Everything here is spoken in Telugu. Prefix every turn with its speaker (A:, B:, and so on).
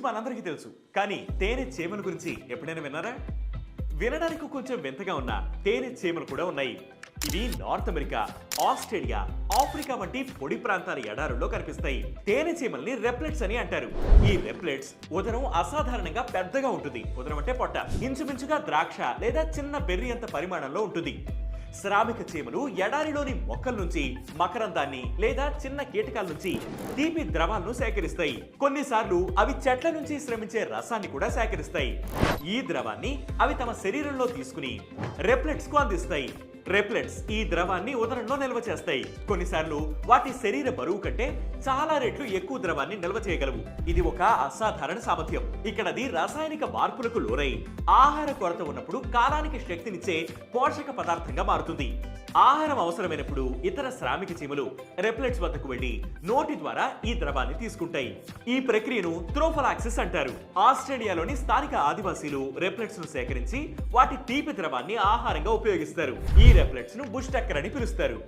A: మనందరికీ తెలుసు. కానీ తేనె చీమల గురించి ఎప్పుడైనా విన్నారా? వినడానికి కొంచెం వింతగా ఉన్న తేనె చీమలు కూడా ఉన్నాయి. ఇవి నార్త్ అమెరికా ఆస్ట్రేలియా ఆఫ్రికా వంటి పొడి ప్రాంతాల ఎడారుల్లో కనిపిస్తాయి. తేనె చీమల్ని రెప్లెట్స్ అని అంటారు. ఈ రెప్లెట్స్ ఉదరం అసాధారణంగా పెద్దగా ఉంటుంది. ఉదరం అంటే పొట్ట. ఇంచుమించుగా ద్రాక్ష లేదా చిన్న బెర్రీ అంత పరిమాణంలో ఉంటుంది. శ్రామిక చీమలు ఎడారిలోని మొక్కల నుంచి మకరందాన్ని లేదా చిన్న కీటకాల నుంచి తీపి ద్రవాలను సేకరిస్తాయి. కొన్నిసార్లు అవి చెట్ల నుంచి శ్రమించే రసాన్ని కూడా సేకరిస్తాయి. ఈ ద్రవాన్ని అవి తమ శరీరంలో తీసుకుని రెప్లెట్స్కు అందిస్తాయి. రెప్లెట్స్ ఈ ద్రవాన్ని ఉదరంలో నిల్వ చేస్తాయి. కొన్నిసార్లు వాటి శరీర బరువు కంటే చాలా రెట్లు ఎక్కువ ద్రవాన్ని నిల్వ చేయగలవు. ఇది ఒక అసాధారణ సామర్థ్యం. ఇక్కడది రాసాయనిక మార్పులకు లోరై ఆహార కొరత ఉన్నప్పుడు కాలానికి శక్తినిచ్చే పోషక పదార్థంగా మారుతుంది. ఆహారం అవసరమైనప్పుడు ఇతర శ్రామిక చీమలు రెప్లెట్స్ వద్దకు వెళ్ళి నోటి ద్వారా ఈ ద్రవాన్ని తీసుకుంటాయి. ఈ ప్రక్రియను త్రోఫలాక్సిస్ అంటారు. ఆస్ట్రేలియాలోని స్థానిక ఆదివాసీలు రెప్లెట్స్ను సేకరించి వాటి తీపి ద్రవాన్ని ఆహారంగా ఉపయోగిస్తారు. ఈ రెప్లెట్స్ను బుష్ టక్కర్ అని పిలుస్తారు.